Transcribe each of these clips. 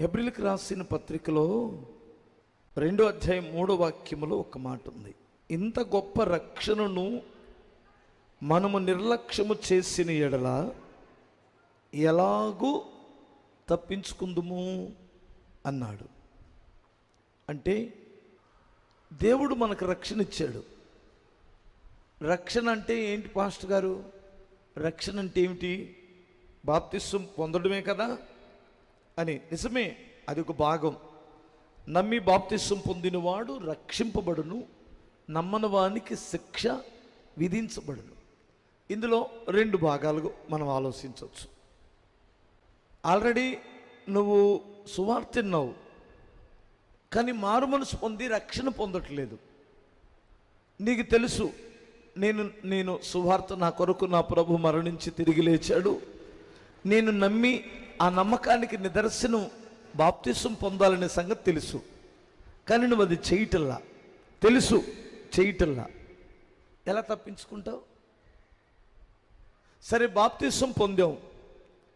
ఎబ్రిల్కి రాసిన పత్రికలో రెండో అధ్యాయం మూడో వాక్యములో ఒక మాట ఉంది. ఇంత గొప్ప రక్షణను మనము నిర్లక్ష్యము చేసిన ఎడల ఎలాగూ తప్పించుకుందుము అన్నాడు. అంటే దేవుడు మనకు రక్షణ ఇచ్చాడు. రక్షణ అంటే ఏంటి పాస్టర్ గారు? రక్షణ అంటే ఏమిటి? బాప్తిస్వం పొందడమే కదా? అని. నిజమే అది ఒక భాగం. నమ్మి బాప్తిస్వం పొందినవాడు రక్షింపబడును నమ్మని వానికి శిక్ష విధించబడును. ఇందులో రెండు భాగాలు మనం ఆలోచించవచ్చు. ఆల్రెడీ నువ్వు సువార్తిన్నావు కానీ మారు మనసు పొంది రక్షణ పొందట్లేదు. నీకు తెలుసు నేను నేను సువార్త నా కొరకు నా ప్రభు మరణించి తిరిగి లేచాడు. నేను నమ్మి ఆ నమ్మకానికి నిదర్శనం బాప్తిసం పొందాలనే సంగతి తెలుసు. కానీ నువ్వు అది చేయటల్లా. తెలుసు చేయటల్లా. ఎలా తప్పించుకుంటావు? సరే బాప్తిసం పొందాం.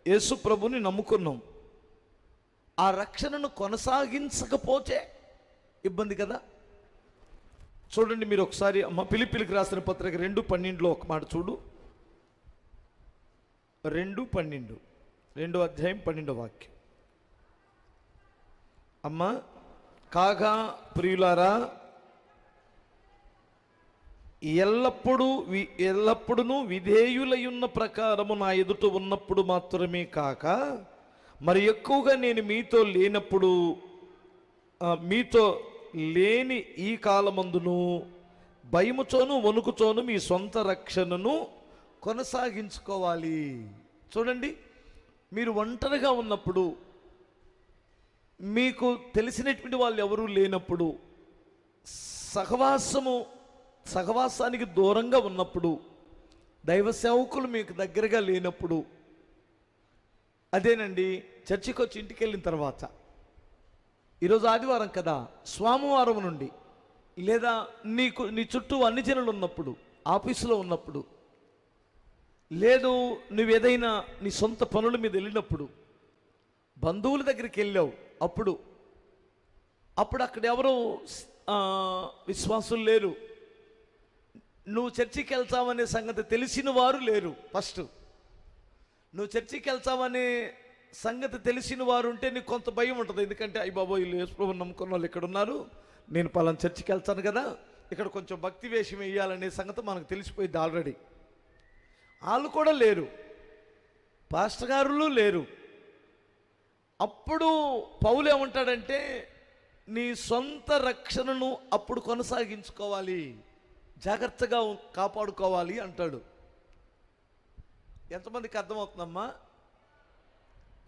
యేసు ప్రభుని నమ్ముకున్నాం. ఆ రక్షణను కొనసాగించకపోతే ఇబ్బంది కదా? చూడండి మీరు ఒకసారి అమ్మ పిలిపిలికి రాసిన పత్రిక రెండు పన్నెండులో ఒక మాట చూడు. రెండు పన్నెండు. రెండో అధ్యాయం పన్నెండో వాక్యం. అమ్మ కాగా ప్రియులారా ఎల్లప్పుడూ వి ఎల్లప్పుడూ విధేయులయున్న ప్రకారము నా ఎదుట ఉన్నప్పుడు మాత్రమే కాక మరి ఎక్కువగా నేను మీతో లేనప్పుడు మీతో లేని ఈ కాలమందును భయముతోను వణుకుతోను మీ సొంత రక్షణను కొనసాగించుకోవాలి. చూడండి మీరు ఒంటరిగా ఉన్నప్పుడు మీకు తెలిసినటువంటి వాళ్ళు ఎవరూ లేనప్పుడు సహవాసము సహవాసానికి దూరంగా ఉన్నప్పుడు దైవ సేవకులు మీకు దగ్గరగా లేనప్పుడు అదేనండి చర్చికి వచ్చి ఇంటికి వెళ్ళిన తర్వాత ఈరోజు ఆదివారం కదా స్వామివారం నుండి లేదా నీకు నీ చుట్టూ అన్ని జనులు ఉన్నప్పుడు ఆఫీసులో ఉన్నప్పుడు లేదు నువ్వు ఏదైనా నీ సొంత పనుల మీద వెళ్ళినప్పుడు బంధువుల దగ్గరికి వెళ్ళావు అప్పుడు అప్పుడు అక్కడ ఎవరు విశ్వాసం విశ్వాసులు లేరు. నువ్వు చర్చికి వెళ్తావనే సంగతి తెలిసిన వారు లేరు ఫస్ట్. నువ్వు చర్చికి వెళ్తావనే సంగతి తెలిసిన వారు ఉంటే నీకు కొంత భయం ఉంటుంది. ఎందుకంటే అయ్యి బాబోయ్ వీళ్ళు యేసుప్రభుని నమ్ముకున్న వాళ్ళు ఇక్కడ ఉన్నారు నేను పలానా చర్చికి వెళ్తాను కదా ఇక్కడ కొంచెం భక్తి వేషం వేయాలనే సంగతి మనకు తెలిసిపోయింది ఆల్రెడీ వాళ్ళు కూడా లేరు. పాస్టర్ గారులు లేరు. అప్పుడు పౌలు ఏమంటాడంటే నీ సొంత రక్షణను అప్పుడు కొనసాగించుకోవాలి. జాగ్రత్తగా కాపాడుకోవాలి అంటాడు. ఎంతమందికి అర్థమవుతుందమ్మా?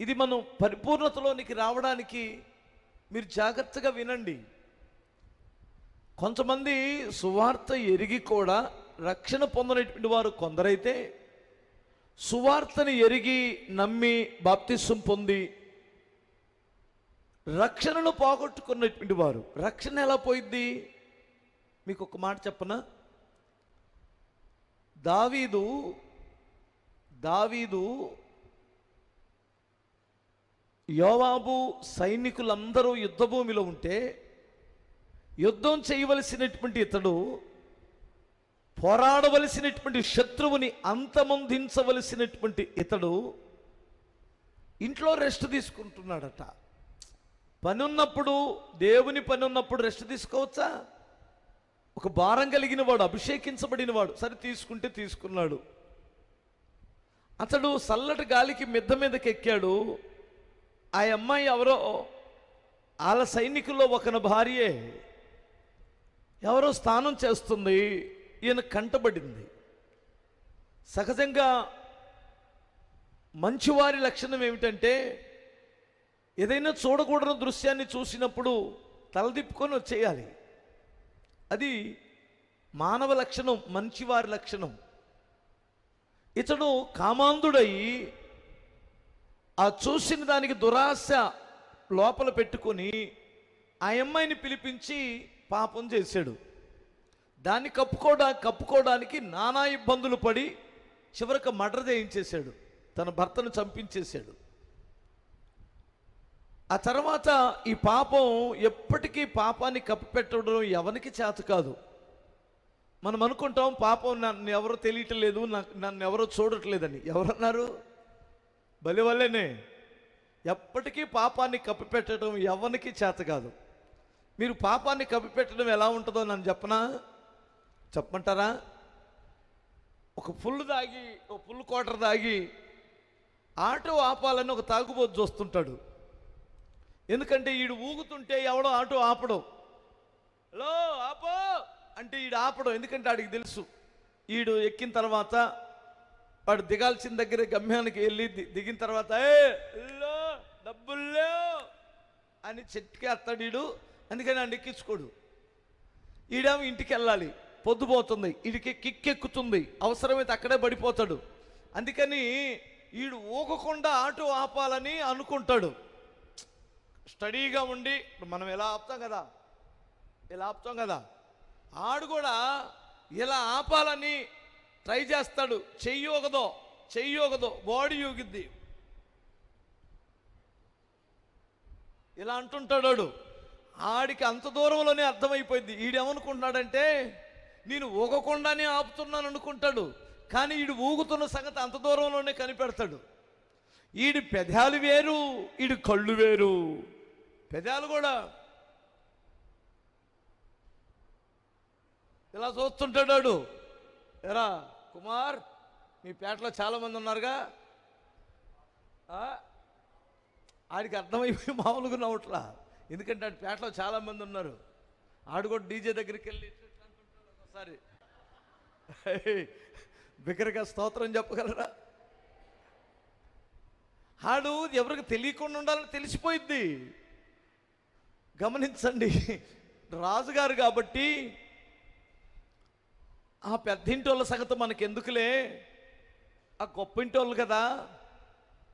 ఇది మనం పరిపూర్ణతలోనికి రావడానికి మీరు జాగ్రత్తగా వినండి. కొంతమంది సువార్త ఎరిగి కూడా రక్షణ పొందనటువంటి వారు కొందరైతే సువార్తని ఎరిగి నమ్మి బాప్తిస్వం పొంది రక్షణను పోగొట్టుకున్నటువంటి వారు. రక్షణ ఎలా పోయిద్ది? మీకు ఒక మాట చెప్పనా? దావీదు దావీదు యోవాబు సైనికులందరూ యుద్ధభూమిలో ఉంటే యుద్ధం చేయవలసినటువంటి ఇతడు పోరాడవలసినటువంటి శత్రువుని అంతమొందించవలసినటువంటి ఇతడు ఇంట్లో రెస్ట్ తీసుకుంటున్నాడట. పని ఉన్నప్పుడు దేవుని పని ఉన్నప్పుడు రెస్ట్ తీసుకోవచ్చా? ఒక భారం కలిగిన వాడు అభిషేకించబడిన వాడు సరే తీసుకుంటే తీసుకున్నాడు. అతడు చల్లటి గాలికి మిద్ద మీదకి ఎక్కాడు. ఆ అమ్మాయి ఎవరో? వాళ్ళ సైనికుల్లో ఒకన భార్యే. ఎవరో స్నానం చేస్తుంది. ఈయన కంటబడింది. సహజంగా మంచివారి లక్షణం ఏమిటంటే ఏదైనా చూడకూడని దృశ్యాన్ని చూసినప్పుడు తలదిప్పుకొని వచ్చేయాలి. అది మానవ లక్షణం మంచివారి లక్షణం. ఇతడు కామాంధుడై ఆ చూసిన దానికి దురాశ లోపల పెట్టుకొని ఆ అమ్మాయిని పిలిపించి పాపం చేశాడు. దాన్ని కప్పుకోడా కప్పుకోవడానికి నానా ఇబ్బందులు పడి చివరికి మర్డర్ చేయించేశాడు. తన భర్తను చంపించేశాడు. ఆ తర్వాత ఈ పాపం ఎప్పటికీ పాపాన్ని కప్పిపెట్టడం ఎవరికి చేత కాదు. మనం అనుకుంటాం పాపం నన్ను ఎవరో తెలియటం లేదు నాకు నన్ను ఎవరో చూడట్లేదని ఎవరన్నారు? బలి వల్లేనే ఎప్పటికీ పాపాన్ని కప్పిపెట్టడం ఎవరికి చేత కాదు. మీరు పాపాన్ని కప్పిపెట్టడం ఎలా ఉంటుందో నన్ను చెప్పనా? చెప్పమంటారా? ఒక ఫుల్ దాగి ఒక ఫుల్ క్వార్టర్ దాగి ఆటో ఆపాలని ఒక తాగుబోతు చూస్తుంటాడు. ఎందుకంటే ఈడు ఊగుతుంటే ఎవడో ఆటో ఆపడం. హలో ఆపో! అంటే ఈడు ఆపడం ఎందుకంటే ఆడికి తెలుసు. ఈడు ఎక్కిన తర్వాత వాడు దిగాల్సిన దగ్గర గమ్యానికి వెళ్ళి దిగిన తర్వాత ఏ డబ్బుల్లో అని చెట్టుకి అత్తడీడు ఈడు. అందుకని ఆయన ఎక్కించుకోడు. ఈడేమో ఇంటికి వెళ్ళాలి. పొద్దుపోతుంది ఈడికి కిక్కెక్కుతుంది అవసరమైతే అక్కడే పడిపోతాడు. అందుకని వీడు ఊగకుండా ఆటో ఆపాలని అనుకుంటాడు. స్టడీగా ఉండి మనం ఎలా ఆపుతాం కదా? ఇలా ఆపుతాం కదా? ఆడు కూడా ఇలా ఆపాలని ట్రై చేస్తాడు. చెయ్యి ఊగదో చెయ్యి ఒకదో బాడీ ఊగిద్ది. ఇలా అంటుంటాడు ఆడికి అంత దూరంలోనే అర్థమైపోయింది. ఈడేమనుకుంటున్నాడంటే నేను ఊగకుండానే ఆపుతున్నాను అనుకుంటాడు కానీ ఈడు ఊగుతున్న సంగతి అంత దూరంలోనే కనిపెడతాడు. ఈడి పెదాలు వేరు ఈడి కళ్ళు వేరు. పెదాలు కూడా ఇలా చూస్తుంటాడు ఎరా కుమార్ మీ పేటలో చాలామంది ఉన్నారుగా. ఆ? ఆడికి అర్థమైపోయి మామూలుగా నవ్వట్లా. ఎందుకంటే ఆడి పేటలో చాలామంది ఉన్నారు. ఆడు కూడా డీజే దగ్గరికి వెళ్ళి ఒకసారి. బిగ్గరగా స్తోత్రం చెప్పగలరా? ఆడు ఎవరికి తెలియకుండా ఉండాలని తెలిసిపోయిద్ది. గమనించండి రాజుగారు కాబట్టి ఆ పెద్దింటోళ్ళ సంగతి మనకెందుకులే? ఆ గొప్పింటోళ్ళు కదా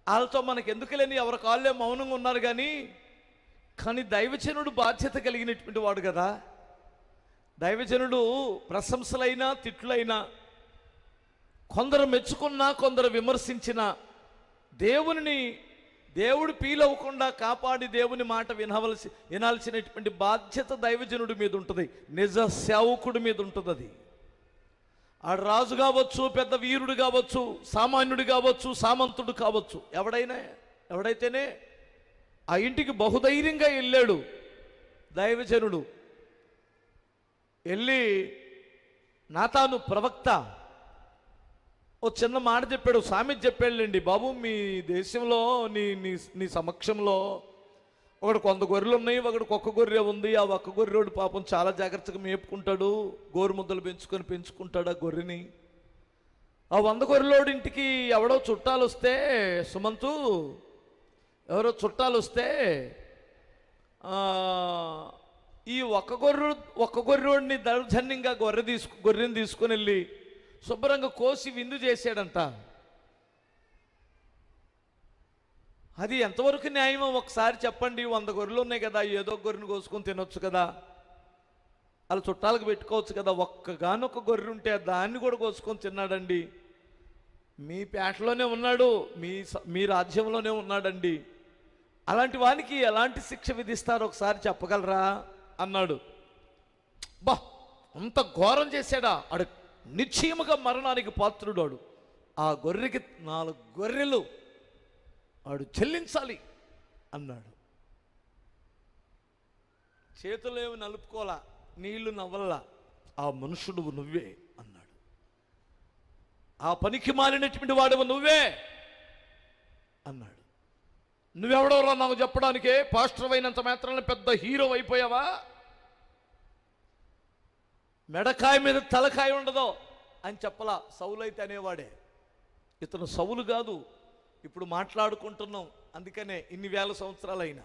వాళ్ళతో మనకెందుకులేని ఎవరి కాళ్ళే మౌనంగా ఉన్నారు కానీ కానీ దైవచనుడు బాధ్యత కలిగినటువంటి వాడు కదా. దైవజనుడు ప్రశంసలైనా తిట్లైనా కొందరు మెచ్చుకున్నా కొందరు విమర్శించిన దేవుని దేవుడు పీలవ్వకుండా కాపాడి దేవుని మాట వినవలసి వినాల్సినటువంటి బాధ్యత దైవజనుడి మీద ఉంటుంది. నిజ సేవకుడి మీద ఉంటుంది అది. ఆడు రాజు కావచ్చు పెద్ద వీరుడు కావచ్చు సామాన్యుడు కావచ్చు సామంతుడు కావచ్చు. ఎవడైనా ఎవడైతేనే ఆ ఇంటికి బహుధైర్యంగా వెళ్ళాడు దైవజనుడు. వెళ్ళి నాతాను ప్రవక్త. ఓ చిన్న మాట చెప్పాడు సామెత చెప్పాడులేండి బాబు మీ దేశంలో నీ నీ నీ సమక్షంలో ఒకడు కొంత గొర్రెలు ఉన్నాయి ఒకడు ఒక్క గొర్రె ఉంది ఆ ఒక్క గొర్రెడు పాపం చాలా జాగ్రత్తగా మేపుకుంటాడు గోరు ముద్దలు పెంచుకొని పెంచుకుంటాడు ఆ గొర్రెని. ఆ వంద గొర్రెలోడి ఇంటికి ఎవడో చుట్టాలు వస్తే సుమంతు ఎవరో చుట్టాలు వస్తే ఈ ఒక్క గొర్రె ఒక్క గొర్రెడిని దౌర్జన్యంగా గొర్రె తీసుకు గొర్రెని తీసుకుని వెళ్ళి శుభ్రంగా కోసి విందు చేశాడంట. అది ఎంతవరకు న్యాయమో ఒకసారి చెప్పండి. వంద గొర్రెలు ఉన్నాయి కదా ఏదో గొర్రెను కోసుకొని తినొచ్చు కదా. అలా చుట్టాలకు పెట్టుకోవచ్చు కదా. ఒక్కగానొక్క గొర్రె ఉంటే దాన్ని కూడా కోసుకొని తిన్నాడండి. మీ పేటలోనే ఉన్నాడు మీ స- మీ రాజ్యంలోనే ఉన్నాడండి. అలాంటి వానికి ఎలాంటి శిక్ష విధిస్తారో ఒకసారి చెప్పగలరా? అన్నాడు. బా అంత ఘోరం చేశాడా? ఆడు నిశ్చయముగా మరణానికి పాత్రుడు ఆ గొర్రెకి నాలుగు గొర్రెలు ఆడు చెల్లించాలి అన్నాడు. చేతులేమి నలుపుకోలా నీళ్ళు నవ్వల్లా? ఆ మనుషుడు నువ్వే అన్నాడు. ఆ పనికి మారినటువంటి వాడు నువ్వే? అన్నాడు. నువ్వెవడవరా నాకు చెప్పడానికే? పాస్టర్ అయినంత మాత్రాన పెద్ద హీరో అయిపోయావా? మెడకాయ మీద తలకాయ ఉండదో అని చెప్పలా సౌలైతే అనేవాడే. ఇతను సౌలు కాదు ఇప్పుడు మాట్లాడుకుంటున్నాం అందుకనే ఇన్ని వేల సంవత్సరాలైనా.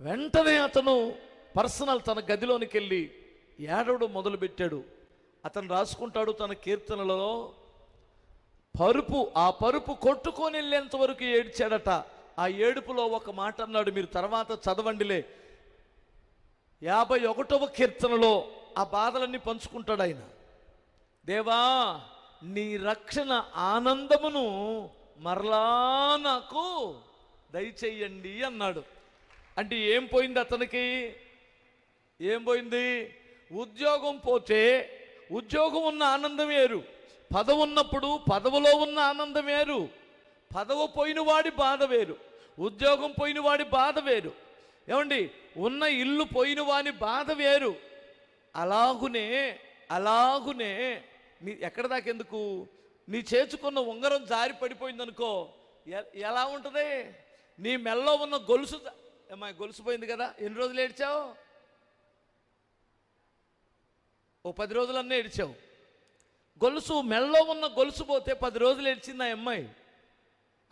వెంటనే అతను పర్సనల్ తన గదిలోనికి వెళ్ళి ఏడవడం మొదలుపెట్టాడు. అతను రాసుకుంటాడు తన కీర్తనలలో పరుపు ఆ పరుపు కొట్టుకొని వెళ్ళేంత వరకు ఏడ్చాడట. ఆ ఏడుపులో ఒక మాట అన్నాడు మీరు తర్వాత చదవండిలే. యాభై ఒకటవ కీర్తనలో ఆ బాధలన్నీ పంచుకుంటాడు ఆయన. దేవా నీ రక్షణ ఆనందమును మరలా నాకు దయచేయండి అన్నాడు. అంటే ఏం పోయింది అతనికి? ఏం పోయింది? ఉద్యోగం పోతే ఉద్యోగం ఉన్న ఆనందం వేరు పదవి ఉన్నప్పుడు పదవులో ఉన్న ఆనందం వేరు పదవ పోయిన వాడి బాధ వేరు ఉద్యోగం పోయిన వాడి బాధ వేరు. ఏమండి? ఉన్న ఇల్లు పోయిన వాని బాధ వేరు. అలాగునే అలాగునే నీ ఎక్కడ దాకెందుకు నీ చేర్చుకున్న ఉంగరం జారి పడిపోయిందనుకో ఎ- ఎలా ఉంటుంది? నీ మెల్లో ఉన్న గొలుసు ఏమా గొలుసు పోయింది కదా ఎన్ని రోజులు ఏడ్చావు? ఓ పది రోజులన్నీ ఏడ్చావు. గొలుసు మెల్లో ఉన్న గొలుసు పోతే పది రోజులు ఏడ్చింది ఆ అమ్మాయి.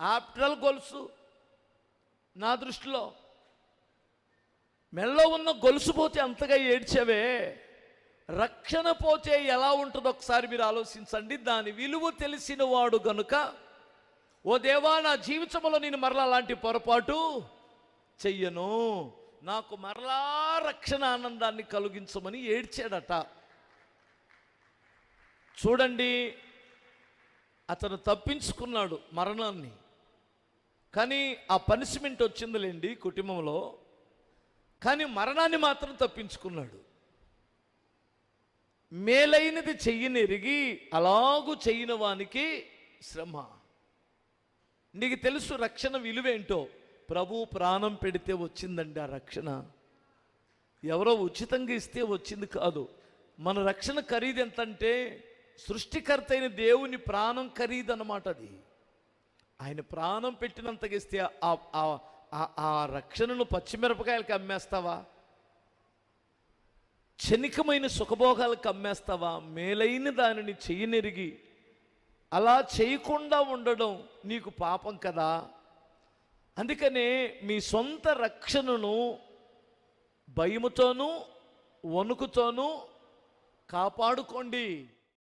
ఆప్టల్ గొలుసు నా దృష్టిలో. మెల్లో ఉన్న గొలుసు పోతే అంతగా ఏడ్చవే. రక్షణ పోతే ఎలా ఉంటుందో ఒకసారి మీరు ఆలోచించండి. దాని విలువ తెలిసిన వాడు గనుక ఓ దేవా నా జీవితంలో నేను మరలా అలాంటి పొరపాటు చెయ్యను. నాకు మరలా రక్షణ ఆనందాన్ని కలిగించమని ఏడ్చాడట. చూడండి అతను తప్పించుకున్నాడు మరణాన్ని. కానీ ఆ పనిష్మెంట్ వచ్చిందిలేండి కుటుంబంలో. కానీ మరణాన్ని మాత్రం తప్పించుకున్నాడు. మేలైనది చెయ్యనెరిగి అలాగూ చెయ్యని వానికి శ్రమ. నీకు తెలుసు రక్షణ విలువేంటో? ప్రభు ప్రాణం పెడితే వచ్చిందండి ఆ రక్షణ. ఎవరో ఉచితంగా ఇస్తే వచ్చింది కాదు. మన రక్షణ ఖరీదు ఎంతంటే సృష్టికర్త అయిన దేవుని ప్రాణం ఖరీదు అన్నమాట అది. ఆయన ప్రాణం పెట్టినంతగా ఇస్తే ఆ- రక్షణను పచ్చిమిరపకాయలకి అమ్మేస్తావా? క్షణికమైన సుఖభోగాలకు అమ్మేస్తావా? మేలైన దానిని చెయ్యనెరిగి అలా చేయకుండా ఉండడం నీకు పాపం కదా? అందుకనే మీ సొంత రక్షణను భయముతోనూ వణుకుతోనూ కాపాడుకోండి.